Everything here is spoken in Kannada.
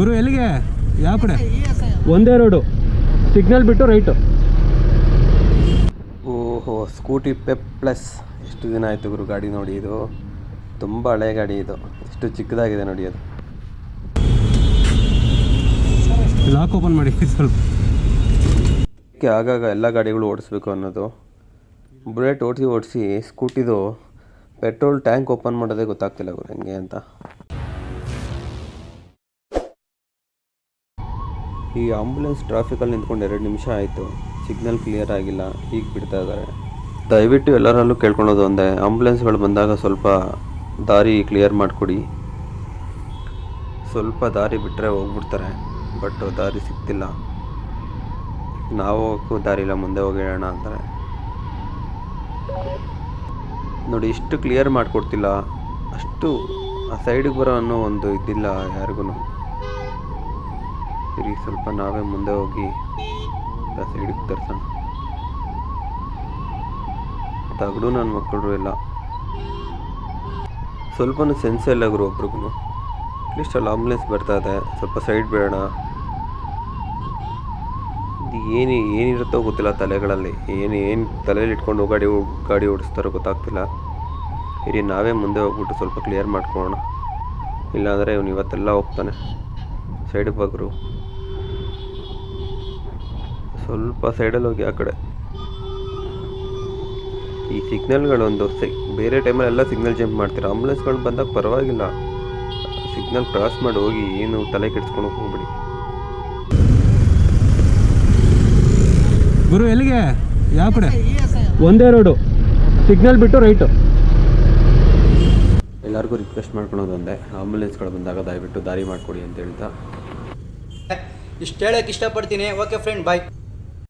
ಗುರು ಎಲ್ಲಿಗೆ? ಯಾವ ಕಡೆ? ಒಂದೇ ರೋಡು. ಸಿಗ್ನಲ್ ಬಿಟ್ಟು ರೈಟು. ಓಹೋ ಸ್ಕೂಟಿ ಪೆಪ್ ಪ್ಲಸ್. ಎಷ್ಟು ದಿನ ಆಯಿತು ಗುರು ಗಾಡಿ ನೋಡಿ ಇದು. ತುಂಬ ಹಳೆ ಗಾಡಿ ಇದು. ಎಷ್ಟು ಚಿಕ್ಕದಾಗಿದೆ ನೋಡಿ ಅದು. ಲಾಕ್ ಓಪನ್ ಮಾಡಿ ಸ್ವಲ್ಪ. ಅದಕ್ಕೆ ಆಗಾಗ ಎಲ್ಲ ಗಾಡಿಗಳು ಓಡಿಸ್ಬೇಕು ಅನ್ನೋದು. ಬುಲೆಟ್ ಓಡಿಸಿ ಓಡಿಸಿ ಸ್ಕೂಟಿದು ಪೆಟ್ರೋಲ್ ಟ್ಯಾಂಕ್ ಓಪನ್ ಮಾಡೋದೇ ಗೊತ್ತಾಗ್ತಿಲ್ಲ ಗುರು ಹೆಂಗೆ ಅಂತ. ಈ ಆಂಬುಲೆನ್ಸ್ ಟ್ರಾಫಿಕಲ್ಲಿ ನಿಂತ್ಕೊಂಡು ಎರಡು ನಿಮಿಷ ಆಯಿತು. ಸಿಗ್ನಲ್ ಕ್ಲಿಯರ್ ಆಗಿಲ್ಲ. ಈಗ ಬಿಡ್ತಾ ಇದ್ದಾರೆ. ದಯವಿಟ್ಟು ಎಲ್ಲರಲ್ಲೂ ಕೇಳ್ಕೊಳೋದು ಒಂದೇ. ಆಂಬುಲೆನ್ಸ್ಗಳು ಬಂದಾಗ ಸ್ವಲ್ಪ ದಾರಿ ಕ್ಲಿಯರ್ ಮಾಡಿಕೊಡಿ. ಸ್ವಲ್ಪ ದಾರಿ ಬಿಟ್ಟರೆ ಹೋಗ್ಬಿಡ್ತಾರೆ. ಬಟ್ ದಾರಿ ಸಿಗ್ತಿಲ್ಲ. ನಾವು ಹೋಗೋಕ್ಕೂ ದಾರಿ ಇಲ್ಲ. ಮುಂದೆ ಹೋಗಿ ಹೇಳೋಣ ಅಂತಾರೆ. ನೋಡಿ, ಇಷ್ಟು ಕ್ಲಿಯರ್ ಮಾಡಿಕೊಡ್ತಿಲ್ಲ. ಅಷ್ಟು ಆ ಸೈಡಿಗೆ ಬರೋ ಅನ್ನೋ ಒಂದು ಇದಿಲ್ಲ ಯಾರಿಗೂ ಇರಿ ಸ್ವಲ್ಪ ನಾವೇ ಮುಂದೆ ಹೋಗಿ ಸೈಡಿಗೆ ತರ್ಸೋಣ ತಗಡು ನನ್ನ ಮಕ್ಕಳು ಎಲ್ಲ ಸ್ವಲ್ಪ ಸೆನ್ಸ್ ಇಲ್ಲ ಗುರು ಒಬ್ರಿಗೂ. ಅಟ್ಲೀಸ್ಟ್ ಅಲ್ಲಿ ಆಂಬುಲೆನ್ಸ್ ಬರ್ತಾ ಇದೆ. ಸ್ವಲ್ಪ ಸೈಡ್ ಬೇಡ ಏನು, ಏನಿರುತ್ತೋ ಗೊತ್ತಿಲ್ಲ ತಲೆಗಳಲ್ಲಿ. ಏನು ಏನು ತಲೆಯಲ್ಲಿ ಇಟ್ಕೊಂಡು ಗಾಡಿ ಗಾಡಿ ಓಡಿಸ್ತಾರೋ ಗೊತ್ತಾಗ್ತಿಲ್ಲ. ಇರಿ, ನಾವೇ ಮುಂದೆ ಹೋಗ್ಬಿಟ್ಟು ಸ್ವಲ್ಪ ಕ್ಲಿಯರ್ ಮಾಡ್ಕೊಳ್ಳೋಣ. ಇಲ್ಲಾಂದರೆ ಇವನು ಇವತ್ತೆಲ್ಲ ಹೋಗ್ತಾನೆ. ಸೈಡಿಗೆ ಬಗ್ರು ಸ್ವಲ್ಪ ಸೈಡಲ್ಲಿ ಹೋಗಿ ಆ ಕಡೆ. ಈ ಸಿಗ್ನಲ್ಗಳೊಂದು ಸಿ ಬೇರೆ ಟೈಮಲ್ಲೆಲ್ಲ ಸಿಗ್ನಲ್ ಜಂಪ್ ಮಾಡ್ತೀರ? ಆಂಬುಲೆನ್ಸ್ಗಳು ಬಂದಾಗ ಪರವಾಗಿಲ್ಲ. ಸಿಗ್ನಲ್ ಕ್ರಾಸ್ ಮಾಡಿ ಹೋಗಿ ಏನು ತಲೆ ಕೆಡ್ಸ್ಕೊಂಡು ಹೋಗ್ಬಿಡಿ. ಗುರು ಎಲ್ಲಿಗೆ? ಯಾವ ಕಡೆ? ಒಂದೇ ರೋಡು ಸಿಗ್ನಲ್ ಬಿಟ್ಟು ರೈಟು ಎಲ್ಲರಿಗೂ ರಿಕ್ವೆಸ್ಟ್ ಮಾಡ್ಕೊಳೋದು ಒಂದೇ. ಆಂಬುಲೆನ್ಸ್ಗಳು ಬಂದಾಗ ದಯವಿಟ್ಟು ದಾರಿ ಮಾಡಿಕೊಡಿ ಅಂತ ಹೇಳ್ತಾ. ಇಷ್ಟು ಹೇಳಕ್ಕೆ ಇಷ್ಟಪಡ್ತೀನಿ. Okay friend bye